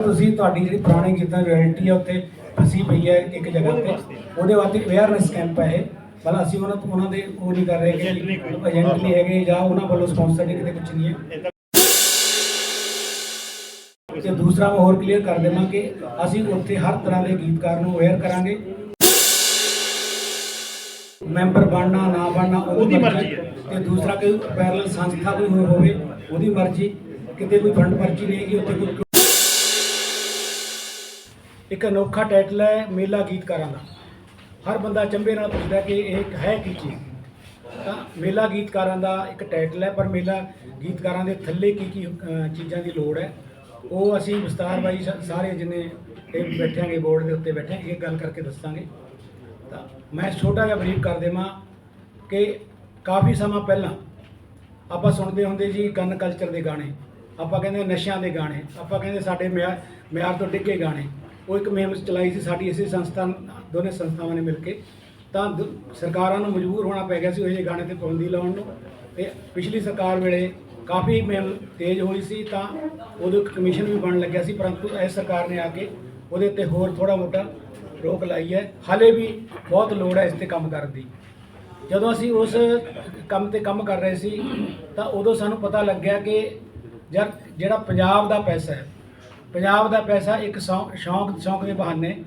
ਤੁਸੀਂ ਤੁਹਾਡੀ ਜਿਹੜੀ ਪੁਰਾਣੀ ਗੀਤਾਂ ਰਾਇਲਟੀ ਆ ਉੱਤੇ ਫਸੀ ਪਈ ਹੈ ਇੱਕ ਜਗ੍ਹਾ ਤੇ ਉਹਦੇ ਵਾਸਤੇ ਅਵੇਅਰਨੈਸ ਕੈਂਪ ਹੈ ਮਤਲਬ ਅਸੀਂ ਉਹਨਾਂ ਤੋਂ ਉਹਨਾਂ ਦੇ ਉਹ ਨਹੀਂ ਕਰ ਰਹੇ ਕਿ ਏਜੰਟ ਨਹੀਂ ਹੈਗੇ ਜਾਂ ਉਹਨਾਂ ਵੱਲੋਂ ਸਪਾਂਸਰ ਨਹੀਂ ਕਿਤੇ ਕੁਝ ਨਹੀਂ ਹੈ। ਤੇ ਦੂਸਰਾ ਮੈਂ ਹੋਰ ਕਲੀਅਰ ਕਰ ਦੇਵਾਂ ਕਿ ਅਸੀਂ ਉੱਥੇ ਹਰ ਤਰ੍ਹਾਂ ਦੇ ਗੀਤਕਾਰ ਨੂੰ ਅਵੇਅਰ ਕਰਾਂਗੇ। ਮੈਂਬਰ ਬਣਨਾ ਨਾ ਬਣਨਾ ਉਹਦੀ ਮਰਜ਼ੀ ਹੈ। ਤੇ ਦੂਸਰਾ ਕੋਈ ਪੈਰਲਲ ਸੰਸਥਾ ਕੋਈ ਹੋਵੇ ਉਹਦੀ ਮਰਜ਼ੀ। ਕਿਤੇ ਕੋਈ ਫੰਡ ਪਰਚੀ ਨਹੀਂ ਹੈਗੀ ਉੱਥੇ ਕੋਈ ਇੱਕ ਅਨੋਖਾ ਟਾਈਟਲ ਹੈ ਮੇਲਾ ਗੀਤਕਾਰਾਂ ਦਾ। ਹਰ ਬੰਦਾ ਚੰਬੇ ਨਾਲ ਪੁੱਛਦਾ ਕਿ ਇਹ ਇੱਕ ਹੈ ਕੀ ਚੀਜ਼? ਤਾਂ ਮੇਲਾ ਗੀਤਕਾਰਾਂ ਦਾ ਇੱਕ ਟਾਈਟਲ ਹੈ, ਪਰ ਮੇਲਾ ਗੀਤਕਾਰਾਂ ਦੇ ਥੱਲੇ ਕੀ ਕੀ ਚੀਜ਼ਾਂ ਦੀ ਲੋੜ ਹੈ, ਉਹ ਅਸੀਂ ਵਿਸਤਾਰ ਬਾਈ ਸਾਰੇ ਜਿੰਨੇ ਇਹ ਬੈਠਾਂਗੇ ਬੋਰਡ ਦੇ ਉੱਤੇ ਬੈਠੇ ਇਹ ਗੱਲ ਕਰਕੇ ਦੱਸਾਂਗੇ। ਤਾਂ ਮੈਂ ਛੋਟਾ ਜਿਹਾ ਬਰੀਫ ਕਰ ਦੇਵਾਂ ਕਿ ਕਾਫੀ ਸਮਾਂ ਪਹਿਲਾਂ ਆਪਾਂ ਸੁਣਦੇ ਹੁੰਦੇ ਜੀ ਗਨ ਕਲਚਰ ਦੇ ਗਾਣੇ, ਆਪਾਂ ਕਹਿੰਦੇ ਨਸ਼ਿਆਂ ਦੇ ਗਾਣੇ, ਆਪਾਂ ਕਹਿੰਦੇ ਸਾਡੇ ਮਿਆਰ ਮਿਆਰ ਤੋਂ ਡਿੱਗੇ ਗਾਣੇ। ਉਹ ਇੱਕ ਮੁਹਿੰਮ ਚਲਾਈ ਸੀ, ਸਾਡੀ ਇਸੇ ਸੰਸਥਾ ਦੋਨੇ ਸੰਸਥਾਵਾਂ ਨੇ ਮਿਲ ਕੇ। ਤਾਂ ਦ- ਸਰਕਾਰਾਂ ਨੂੰ ਮਜਬੂਰ ਹੋਣਾ ਪੈ ਗਿਆ ਸੀ, ਉਹ ਜਿਹੇ ਗਾਣੇ ਤੇ ਪਾਬੰਦੀ ਲਾਉਣ ਨੂੰ। ਤੇ ਪਿਛਲੀ ਸਰਕਾਰ ਵੇਲੇ ਕਾਫੀ ਮੁਹਿੰਮ ਤੇਜ਼ ਹੋਈ ਸੀ, ਤਾਂ ਉਦੋਂ ਇੱਕ ਕਮਿਸ਼ਨ ਵੀ ਬਣ ਲੱਗਿਆ ਸੀ, ਪਰੰਤੂ ਇਸ ਸਰਕਾਰ ਨੇ ਆ ਕੇ ਉਹਦੇ ਤੇ ਹੋਰ ਥੋੜਾ ਮੋਟਾ ਰੋਕ ਲਾਈ ਹੈ। ਹਾਲੇ ਵੀ ਬਹੁਤ ਲੋੜ ਹੈ ਇਸ ਤੇ ਕੰਮ ਕਰਨ ਦੀ। ਜਦੋਂ ਅਸੀਂ ਉਸ ਕੰਮ ਤੇ ਕੰਮ ਕਰ ਰਹੇ ਸੀ, ਤਾਂ ਉਦੋਂ ਸਾਨੂੰ ਪਤਾ ਲੱਗਿਆ ਕਿ ਯਾਰ ਜਿਹੜਾ ਪੰਜਾਬ ਦਾ ਪੈਸਾ ਹੈ ਪੰਜਾਬ ਦਾ ਪੈਸਾ ਇੱਕ ਸ਼ੌਂਕ ਸ਼ੌਂਕ ਸ਼ੌਂਕ ਦੇ ਬਹਾਨੇ।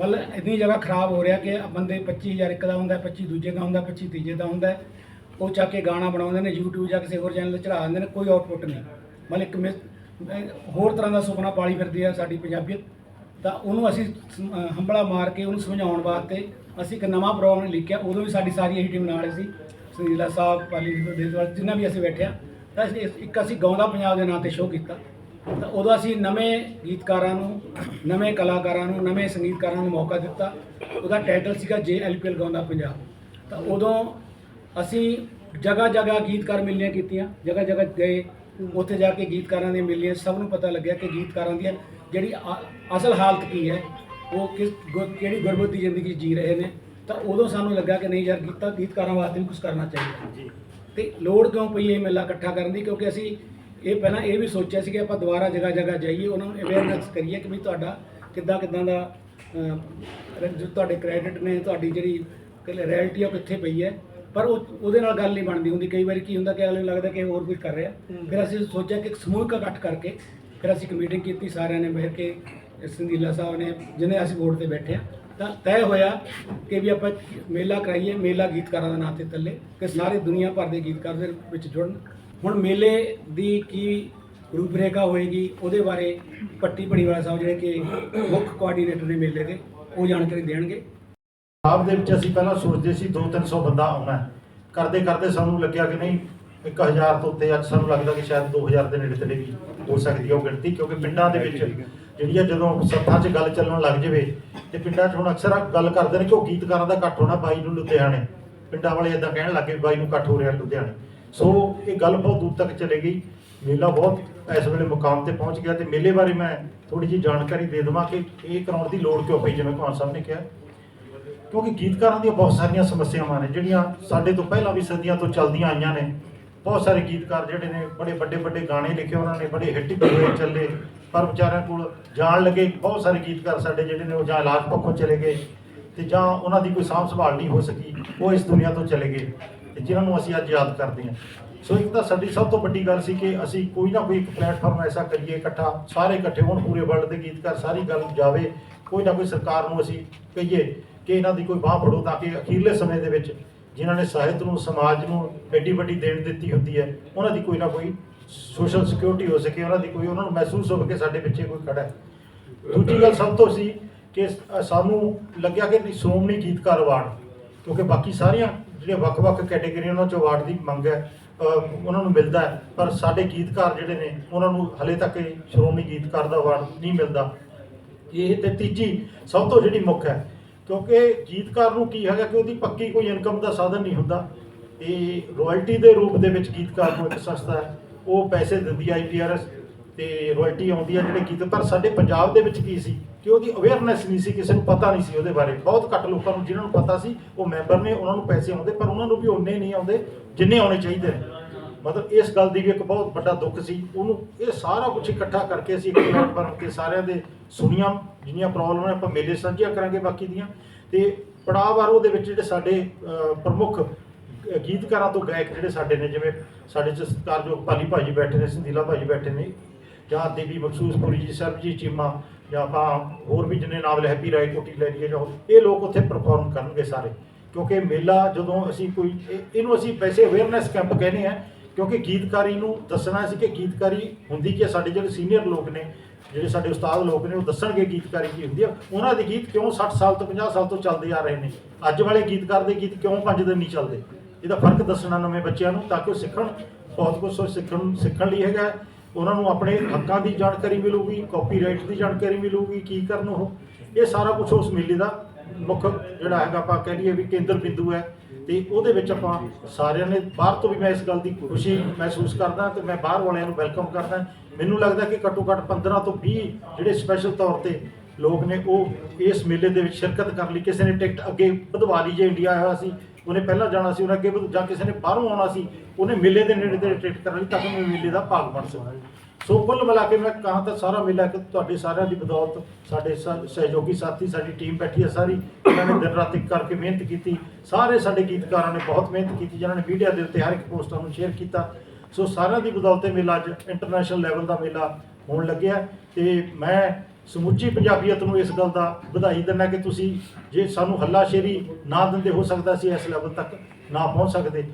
ਮਤਲਬ ਇੰਨੀ ਜਗ੍ਹਾ ਖਰਾਬ ਹੋ ਰਿਹਾ ਕਿ ਬੰਦੇ 25000 ਇੱਕ ਦਾ ਹੁੰਦਾ 25 ਦੂਜੇ ਦਾ ਹੁੰਦਾ 25 ਤੀਜੇ ਦਾ ਹੁੰਦਾ। ਉਹ ਚੱਕ ਕੇ ਗਾਣਾ ਬਣਾਉਂਦੇ ਨੇ, YouTube ਜਾਂ ਕਿਸੇ ਹੋਰ ਚੈਨਲ ਤੇ ਚੜਾ ਦਿੰਦੇ ਨੇ, ਕੋਈ ਆਊਟਪੁੱਟ ਨਹੀਂ। ਮਤਲਬ ਇੱਕ ਮਿਸ- ਹੋਰ ਤਰ੍ਹਾਂ ਦਾ ਸੁਪਨਾ ਪਾਲੀ ਫਿਰਦੀ ਆ ਸਾਡੀ ਪੰਜਾਬੀਅਤ ਤਾਂ ਉਹਨੂੰ ਅਸੀਂ ਸ- ਹੰਬਲਾ ਮਾਰ ਕੇ ਉਹਨੂੰ ਸਮਝਾਉਣ ਵਾਸਤੇ ਅਸੀਂ ਇੱਕ ਨਵਾਂ ਪ੍ਰੋਗਰਾਮ ਲਿਖਿਆ। ਉਦੋਂ ਵੀ ਸਾਡੀ ਸਾਰੀ ਇਹੀ ਟੀਮ ਨਾਲ ਸੀ, ਸੁਨੀਲਾ ਸਾਹਿਬ, ਪਾਲੀ ਦੇਸਵਾਲ ਜਿੰਨਾ ਵੀ ਅਸੀਂ ਬੈਠਿਆ ਤਾਂ ਅਸੀਂ ਇੱਕ ਅਸੀਂ ਗਾਉਂਦਾ ਪੰਜਾਬ ਦੇ ਨਾਂ ਤੇ ਸ਼ੋਅ ਕੀਤਾ। ਤਾਂ ਉਦੋਂ ਅਸੀਂ ਨਵੇਂ ਗੀਤਕਾਰਾਂ ਨੂੰ ਨਵੇਂ ਕਲਾਕਾਰਾਂ ਨੂੰ ਨਵੇਂ ਸੰਗੀਤਕਾਰਾਂ ਨੂੰ ਮੌਕਾ ਦਿੱਤਾ। ਉਹਦਾ ਟਾਈਟਲ ਸੀਗਾ ਜੇ ਐਲਪੀਐਲ ਗਾਉਂਦਾ ਪੰਜਾਬ। ਤਾਂ ਉਦੋਂ ਅਸੀਂ ਜਗ੍ਹਾ ਜਗ੍ਹਾ ਗੀਤਕਾਰ ਮਿਲਣੀਆਂ ਕੀਤੀਆਂ। ਜਗ੍ਹਾ ਜਗ੍ਹਾ ਗਏ। ਉੱਥੇ ਜਾ ਕੇ ਗੀਤਕਾਰਾਂ ਦੀਆਂ ਮਿਲੀਆਂ। ਸਭ ਨੂੰ ਪਤਾ ਲੱਗਿਆ ਕਿ ਗੀਤਕਾਰਾਂ ਦੀ ਜਿਹੜੀ ਅਸਲ ਹਾਲਤ ਕੀ ਹੈ ਉਹ ਕਿਸ ਕਿਹੜੀ ਗੁਰਬਤ ਦੀ ਜ਼ਿੰਦਗੀ ਜੀ ਰਹੇ ਨੇ। ਤਾਂ ਉਦੋਂ ਸਾਨੂੰ ਲੱਗਾ ਕਿ ਨਹੀਂ ਯਾਰ ਗੀਤਾ ਗੀਤਕਾਰਾਂ ਵਾਸਤੇ ਵੀ ਕੁਝ ਕਰਨਾ ਚਾਹੀਦਾ। ਜੀ। ਤੇ ਲੋੜ ਕਿਉਂ ਪਈ ਇਹ ਮੇਲਾ ਇਕੱਠਾ ਕਰਨ ਦੀ? ਕਿਉਂਕਿ ਅਸੀਂ ਇਹ ਪਹਿਲਾਂ ਇਹ ਵੀ ਸੋਚਿਆ ਸੀ ਕਿ ਆਪਾਂ ਦੁਬਾਰਾ ਜਗ੍ਹਾ ਜਗ੍ਹਾ ਜਾਈਏ ਉਹਨਾਂ ਨੂੰ ਅਵੇਅਰਨੈਸ ਕਰੀਏ ਕਿ ਵੀ ਤੁਹਾਡਾ ਕਿੱਦਾਂ ਕਿੱਦਾਂ ਦਾ ਅਹ, ਜੋ ਤੁਹਾਡੇ ਕ੍ਰੈਡਿਟ ਨੇ ਤੁਹਾਡੀ ਜਿਹੜੀ ਰੈਲਿਟੀ ਆ ਉਹ ਕਿੱਥੇ ਪਈ ਹੈ। ਪਰ ਉਹ ਉਹਦੇ ਨਾਲ ਗੱਲ ਨਹੀਂ ਬਣਦੀ ਹੁੰਦੀ। ਕਈ ਵਾਰੀ ਕੀ ਹੁੰਦਾ ਕਿ ਅਗਲੇ ਨੂੰ ਲੱਗਦਾ ਕਿ ਹੋਰ ਕੁਝ ਕਰ ਰਿਹਾ। ਫਿਰ ਅਸੀਂ ਸੋਚਿਆ ਕਿ ਇੱਕ ਸਮੂਹਿਕ ਇਕੱਠ ਕਰਕੇ ਫਿਰ ਅਸੀਂ ਇੱਕ ਮੀਟਿੰਗ ਕੀਤੀ ਸਾਰਿਆਂ ਨੇ ਬੈਠ ਕੇ ਸੰਦੀਲਾ ਸਾਹਿਬ ਨੇ ਜਿਹਨੇ ਅਸੀਂ ਬੋਰਡ ਤੇ ਬੈਠੇ ਆ। ਤਾਂ ਤੈਅ ਹੋਇਆ ਕਿ ਵੀ ਆਪਾਂ ਮੇਲਾ ਕਰਾਈਏ, ਮੇਲਾ ਗੀਤਕਾਰਾਂ ਦੇ ਨਾਂ ਤੇ ਥੱਲੇ ਕਿ ਸਾਰੇ ਦੁਨੀਆ ਭਰ ਦੇ ਗੀਤਕਾਰ ਦੇ ਵਿੱਚ ਜੁੜਨ। ਹੁਣ ਮੇਲੇ ਦੀ ਕੀ ਰੂਪਰੇਖਾ ਹੋਏਗੀ, ਉਹਦੇ ਬਾਰੇ ਪੱਟੀ ਪੜੀਵਾਲਾ ਸਾਹਿਬ ਜਿਹੜੇ ਕਿ ਮੁੱਖ ਕੋਆਰਡੀਨੇਟਰ ਨੇ ਮੇਲੇ ਦੇ, ਉਹ ਜਾਣਕਾਰੀ ਦੇਣਗੇ। ਆਪ ਦੇ ਵਿੱਚ ਅਸੀਂ ਪਹਿਲਾਂ ਸੋਚਦੇ ਸੀ 2-300 ਬੰਦਾ ਆਉਣਾ ਕਰਦੇ ਕਰਦੇ ਸਾਨੂੰ ਲੱਗਿਆ ਕਿ ਨਹੀਂ 1000 ਤੋਂ ਉੱਤੇ ਅੱਜ ਸਾਨੂੰ ਲੱਗਦਾ ਕਿ ਸ਼ਾਇਦ 2000 ਦੇ ਨੇੜੇ ਤੇੜੇ ਵੀ ਹੋ ਸਕਦੀ ਹੈ ਉਹ ਗਿਣਤੀ, ਕਿਉਂਕਿ ਪਿੰਡਾਂ ਦੇ ਵਿੱਚ ਜਿਹੜੀ ਆ ਜਦੋਂ ਸੱਥਾਂ 'ਚ ਗੱਲ ਚੱਲਣ ਲੱਗ ਜਾਵੇ ਤੇ ਪਿੰਡਾਂ 'ਚ ਹੁਣ ਅਕਸਰ ਗੱਲ ਕਰਦੇ ਨੇ ਕਿ ਉਹ ਗੀਤਕਾਰਾਂ ਦਾ ਇਕੱਠ ਹੋਣਾ ਬਾਈ ਨੂੰ ਲੁਧਿਆਣੇ, ਪਿੰਡਾਂ ਵਾਲੇ ਇਦਾਂ ਕਹਿਣ ਲੱਗੇ ਵੀ ਬਾਈ ਨੂੰ ਇਕੱਠ ਹੋ ਰਿਹਾ ਲੁਧਿਆਣੇ। ਸੋ ਇਹ ਗੱਲ ਬਹੁਤ ਦੂਰ ਤੱਕ ਚਲੇ ਗਈ। ਮੇਲਾ ਬਹੁਤ ਇਸ ਵੇਲੇ ਮੁਕਾਮ ਤੇ ਪਹੁੰਚ ਗਿਆ ਤੇ ਮੇਲੇ ਬਾਰੇ ਮੈਂ ਥੋੜੀ ਜਿਹੀ ਜਾਣਕਾਰੀ ਦੇ ਦੇਵਾਂ ਕਿ ਇਹ ਕਰਾਉਣ ਦੀ ਲੋੜ ਕਿਉਂ ਪਈ, ਜਿਵੇਂ ਕੁਮਾਰ ਸਾਹਿਬ ਨੇ ਕਿਹਾ। ਕਿਉਂਕਿ ਗੀਤਕਾਰਾਂ ਦੀਆਂ ਬਹੁਤ ਸਾਰੀਆਂ ਸਮੱਸਿਆਵਾਂ ਨੇ, ਜਿਹੜੀਆਂ ਸਾਡੇ ਤੋਂ ਪਹਿਲਾਂ ਵੀ ਸਦੀਆਂ ਤੋਂ ਚੱਲਦੀਆਂ ਆਈਆਂ ਨੇ। ਬਹੁਤ ਸਾਰੇ ਗੀਤਕਾਰ ਜਿਹੜੇ ਨੇ, ਬੜੇ ਵੱਡੇ ਵੱਡੇ ਗਾਣੇ ਲਿਖੇ ਉਹਨਾਂ ਨੇ, ਬੜੇ ਹਿੱਟ ਹੋਏ ਚੱਲੇ। ਪਰ ਵਿਚਾਰਿਆਂ ਕੋਲ ਜਾਣ ਲੱਗੇ ਬਹੁਤ ਸਾਰੇ ਗੀਤਕਾਰ ਸਾਡੇ ਜਿਹੜੇ ਨੇ ਉਹ ਜਾਂ ਇਲਾਜ ਪੱਖੋਂ ਚਲੇ ਗਏ ਤੇ ਜਾਂ ਉਹਨਾਂ ਦੀ ਕੋਈ ਸਾਂਭ ਸੰਭਾਲ ਨਹੀਂ ਹੋ ਸਕੀ, ਉਹ ਇਸ ਦੁਨੀਆ ਤੋਂ ਚਲੇ ਗਏ ਤੇ ਜਿਨ੍ਹਾਂ ਨੂੰ ਅਸੀਂ ਅੱਜ ਯਾਦ ਕਰਦੇ ਹਾਂ। ਸੋ ਇੱਕ ਤਾਂ ਸਾਡੀ ਸਭ ਤੋਂ ਵੱਡੀ ਗੱਲ ਸੀ ਕਿ ਅਸੀਂ ਕੋਈ ਨਾ ਕੋਈ ਇੱਕ ਪਲੇਟਫਾਰਮ ਐਸਾ ਕਰੀਏ ਇਕੱਠਾ, ਸਾਰੇ ਇਕੱਠੇ ਹੋਣ, ਪੂਰੇ ਵਰਲਡ ਦੇ ਗੀਤਕਾਰ ਸਾਰੀ ਗੱਲ ਜਾਵੇ, ਕੋਈ ਨਾ ਕੋਈ ਸਰਕਾਰ ਨੂੰ ਅਸੀਂ ਕਹੀਏ ਕਿ ਇਹਨਾਂ ਦੀ ਕੋਈ ਬਾਹ ਫੜੋ ਤਾਂ ਕਿ ਅਖੀਰਲੇ ਸਮੇਂ ਦੇ ਵਿੱਚ ਜਿਨ੍ਹਾਂ ਨੇ ਸਾਹਿਤ ਨੂੰ, ਸਮਾਜ ਨੂੰ ਐਡੀ ਵੱਡੀ ਦੇਣ ਦਿੱਤੀ ਹੁੰਦੀ ਹੈ, ਉਹਨਾਂ ਦੀ ਕੋਈ ਨਾ ਕੋਈ ਸੋਸ਼ਲ ਸਿਕਿਉਰਿਟੀ ਹੋ ਸਕੇ, ਉਹਨਾਂ ਦੀ ਕੋਈ, ਉਹਨਾਂ ਨੂੰ ਮਹਿਸੂਸ ਹੋਵੇ ਕਿ ਸਾਡੇ ਪਿੱਛੇ ਕੋਈ ਖੜਾ ਹੈ। ਦੂਜੀ ਗੱਲ ਸਭ ਤੋਂ ਸੀ ਕਿ ਸਾਨੂੰ ਲੱਗਿਆ ਕਿ ਵੀ ਸ਼੍ਰੋਮਣੀ ਗੀਤਕਾਰ ਅਵਾਰਡ, ਕਿਉਂਕਿ ਬਾਕੀ ਸਾਰੀਆਂ ਜਿਹੜੀਆਂ ਵੱਖ-ਵੱਖ ਕੈਟਾਗਰੀਆਂ ਉਹਨਾਂ ਚ ਅਵਾਰਡ ਦੀ ਮੰਗ ਹੈ ਉਹਨਾਂ ਨੂੰ ਮਿਲਦਾ ਹੈ, ਪਰ ਸਾਡੇ ਗੀਤਕਾਰ ਜਿਹੜੇ ਨੇ, ਉਹਨਾਂ ਨੂੰ ਹਲੇ ਤੱਕ ਸ਼੍ਰੋਮਣੀ ਗੀਤਕਾਰ ਦਾ ਅਵਾਰਡ ਨਹੀਂ ਮਿਲਦਾ। ਇਹ ਤੇ ਤੀਜੀ ਸਭ ਤੋਂ ਜਿਹੜੀ ਮੁੱਖ ਹੈ, ਕਿਉਂਕਿ ਗੀਤਕਾਰ ਨੂੰ ਕੀ ਹੈਗਾ ਕਿ ਉਹਦੀ ਪੱਕੀ ਕੋਈ ਇਨਕਮ ਦਾ ਸਾਧਨ ਨਹੀਂ ਹੁੰਦਾ। ਇਹ ਰਾਇਲਟੀ ਦੇ ਰੂਪ ਦੇ ਵਿੱਚ ਗੀਤਕਾਰ ਨੂੰ ਇੱਕ ਸੰਸਥਾ ਹੈ। ਉਹ ਪੈਸੇ ਦਿੰਦੀ ਹੈ ਆਈਪੀਆਰਐਸ ਤੇ ਰਾਇਲਟੀ ਆਉਂਦੀ ਆ ਜਿਹੜੇ ਗੀਤ, ਪਰ ਸਾਡੇ ਪੰਜਾਬ ਦੇ ਵਿੱਚ ਕੀ ਸੀ ਕਿ ਉਹਦੀ ਅਵੇਅਰਨੈਸ ਨਹੀਂ ਸੀ, ਕਿਸੇ ਨੂੰ ਪਤਾ ਨਹੀਂ ਸੀ ਉਹਦੇ ਬਾਰੇ। ਬਹੁਤ ਘੱਟ ਲੋਕਾਂ ਨੂੰ ਜਿਨ੍ਹਾਂ ਨੂੰ ਪਤਾ ਸੀ, ਉਹ ਮੈਂਬਰ ਨੇ, ਉਹਨਾਂ ਨੂੰ ਪੈਸੇ ਆਉਂਦੇ, ਪਰ ਉਹਨਾਂ ਨੂੰ ਵੀ ਉਨੇ ਨਹੀਂ ਆਉਂਦੇ ਜਿੰਨੇ ਆਉਣੇ ਚਾਹੀਦੇ ਨੇ। ਮਤਲਬ ਇਸ ਗੱਲ ਦੀ ਵੀ ਇੱਕ ਬਹੁਤ ਵੱਡਾ ਦੁੱਖ ਸੀ। ਉਹਨੂੰ ਇਹ ਸਾਰਾ ਕੁਝ ਇਕੱਠਾ ਕਰਕੇ ਅਸੀਂ ਇੱਕ ਪਲੇਟਫਾਰਮ ਤੇ ਸਾਰਿਆਂ ਦੇ ਸੁਣੀਆਂ, ਜਿੰਨੀਆਂ ਪ੍ਰੋਬਲਮਾਂ ਨੇ, ਆਪਾਂ ਮੇਲੇ ਸਾਂਝੀਆਂ ਕਰਾਂਗੇ ਬਾਕੀ ਦੀਆਂ। ਤੇ ਪੜਾਅ ਵਾਰ ਉਹਦੇ ਵਿੱਚ ਜਿਹੜੇ ਸਾਡੇ ਪ੍ਰਮੁੱਖ ਗੀਤਕਾਰਾਂ ਤੋਂ ਗਾਇਕ ਜਿਹੜੇ ਸਾਡੇ ਨੇ, ਜਿਵੇਂ ਸਾਡੇ ਚ ਸਤਿਕਾਰਯੋਗ ਪਾਲੀ ਭਾਜੀ ਬੈਠੇ ਨੇ, ਸੰਦੀਲਾ ਭਾਜੀ ਬੈਠੇ ਨੇ, ਜਾਂ ਦੇਵੀ ਮਖਸੂਸਪੁਰੀ ਜੀ, ਸਰਬਜੀਤ ਚੀਮਾ, ਜਾਂ ਆਪਾਂ ਹੋਰ ਵੀ ਜਿੰਨੇ ਨਾਵਲ ਹੈਪੀ ਰਾਏ ਕੋਟੀ ਲੈ ਲਈਏ, ਜਾਂ ਇਹ ਲੋਕ ਉੱਥੇ ਪਰਫਾਰਮ ਕਰਨਗੇ ਸਾਰੇ। ਕਿਉਂਕਿ ਮੇਲਾ ਜਦੋਂ ਅਸੀਂ ਕੋਈ, ਇਹ- ਇਹਨੂੰ ਅਸੀਂ ਵੈਸੇ ਅਵੇਅਰਨੈਸ ਕੈਂਪ ਕਹਿੰਦੇ ਆ, ਕਿਉਂਕਿ ਗੀਤਕਾਰੀ ਨੂੰ ਦੱਸਣਾ ਸੀ ਕਿ ਗੀਤਕਾਰੀ ਹੁੰਦੀ ਕੀ ਹੈ ਸਾਡੇ ਜਿਹੜੇ ਸੀਨੀਅਰ ਲੋਕ ਨੇ, ਜਿਹੜੇ ਸਾਡੇ ਉਸਤਾਦ ਲੋਕ ਨੇ, ਉਹ ਦੱਸਣਗੇ ਗੀਤਕਾਰੀ ਕੀ ਹੁੰਦੀ ਆ। ਉਹਨਾਂ ਦੇ ਗੀਤ ਕਿਉਂ 60 ਸਾਲ ਤੋਂ 50 ਸਾਲ ਤੋਂ ਚੱਲਦੇ ਆ ਰਹੇ ਨੇ? ਅੱਜ ਵਾਲੇ ਗੀਤਕਾਰ ਦੇ ਗੀਤ ਕਿਉਂ 5 ਦਿਨ ਨਹੀਂ ਚੱਲਦੇ? ਇਹਦਾ ਫ਼ਰਕ ਦੱਸਣਾ ਨਵੇਂ ਬੱਚਿਆਂ ਨੂੰ ਤਾਂ ਕਿ ਉਹ ਸਿੱਖਣ, ਬਹੁਤ ਕੁਝ ਸਿੱਖਣ ਸਿੱਖਣ ਲਈ ਹੈਗਾ। ਉਹਨਾਂ ਨੂੰ ਆਪਣੇ ਹੱਕਾਂ ਦੀ ਜਾਣਕਾਰੀ ਮਿਲੂਗੀ ਕਾਪੀਰਾਈਟ ਦੀ ਜਾਣਕਾਰੀ ਮਿਲੂਗੀ, ਕੀ ਕਰਨ ਉਹ। ਇਹ ਸਾਰਾ ਕੁਝ ਉਸ ਮੇਲੇ ਦਾ ਮੁੱਖ ਜਿਹੜਾ ਹੈਗਾ ਆਪਾਂ ਕਹਿ ਲਈਏ ਵੀ ਕੇਂਦਰ ਬਿੰਦੂ ਹੈ। ਤੇ ਉਹਦੇ ਵਿੱਚ ਆਪਾਂ ਸਾਰਿਆਂ ਨੇ ਬਾਹਰ ਤੋਂ ਵੀ ਮੈਂ ਇਸ ਗੱਲ ਦੀ ਖੁਸ਼ੀ ਮਹਿਸੂਸ ਕਰਦਾ ਤੇ ਮੈਂ ਬਾਹਰ ਵਾਲਿਆਂ ਨੂੰ ਵੈਲਕਮ ਕਰਦਾ। ਮੈਨੂੰ ਲੱਗਦਾ ਕਿ ਘੱਟੋ ਘੱਟ 15 ਤੋਂ 20 ਜਿਹੜੇ ਸਪੈਸ਼ਲ ਤੌਰ ਤੇ ਲੋਕ ਨੇ, ਉਹ ਇਸ ਮੇਲੇ ਦੇ ਵਿੱਚ ਸ਼ਿਰਕਤ ਕਰ ਲਈ ਕਿਸੇ ਨੇ ਟਿਕਟ ਅੱਗੇ ਵਧਵਾ ਲਈ ਜੇ ਇੰਡੀਆ ਆਇਆ ਸੀ। ਉਹਨੇ ਪਹਿਲਾਂ ਜਾਣਾ ਸੀ ਉਹਨੇ ਅੱਗੇ ਵਧ- ਜਾਂ ਕਿਸੇ ਨੇ ਬਾਹਰੋਂ ਆਉਣਾ ਸੀ ਉਹਨੇ ਮੇਲੇ ਦੇ ਨੇੜੇ ਤੇ ਟਿਕਟ ਕਰ ਲਈ ਤਾਂ ਕਿ ਮੈਂ ਮੇਲੇ ਦਾ ਭਾਗ ਬਣ ਸਕਾਂ। ਸੋ ਕੁੱਲ ਮਿਲਾ ਕੇ ਮੈਂ ਕਹਾਂ ਤਾਂ ਸਾਰਾ ਮੇਲਾ ਕਿ ਤੁਹਾਡੇ ਸਾਰਿਆਂ ਦੀ ਬਦੌਲਤ ਸਾਡੇ ਸਹਿਯੋਗੀ ਸਾਥੀ ਸਾਡੀ ਟੀਮ ਬੈਠੀ ਹੈ ਸਾਰੀ ਇਹਨਾਂ ਨੇ ਦਿਨ ਰਾਤ ਇੱਕ ਕਰਕੇ ਮਿਹਨਤ ਕੀਤੀ। ਸਾਰੇ ਸਾਡੇ ਗੀਤਕਾਰਾਂ ਨੇ ਬਹੁਤ ਮਿਹਨਤ ਕੀਤੀ ਜਿਨ੍ਹਾਂ ਨੇ ਮੀਡੀਆ ਦੇ ਉੱਤੇ ਹਰ ਇੱਕ ਪੋਸਟਾਂ ਨੂੰ ਸ਼ੇਅਰ ਕੀਤਾ। ਸੋ ਸਾਰਿਆਂ ਦੀ ਬਦੌਲਤ ਇਹ ਮੇਲਾ ਅੱਜ ਇੰਟਰਨੈਸ਼ਨਲ ਲੈਵਲ ਦਾ ਮੇਲਾ ਹੋਣ ਲੱਗਿਆ ਤੇ ਮੈਂ ਸਮੁੱਚੀ ਪੰਜਾਬੀਅਤ ਨੂੰ ਇਸ ਗੱਲ ਦਾ ਵਧਾਈ ਦਿੰਦਾ ਕਿ ਤੁਸੀਂ ਜੇ ਸਾਨੂੰ ਹੱਲਾਸ਼ੇਰੀ ਨਾ ਦਿੰਦੇ, ਹੋ ਸਕਦਾ ਸੀ ਇਸ ਲੈਵਲ ਤੱਕ ਨਾ ਪਹੁੰਚ ਸਕਦੇ।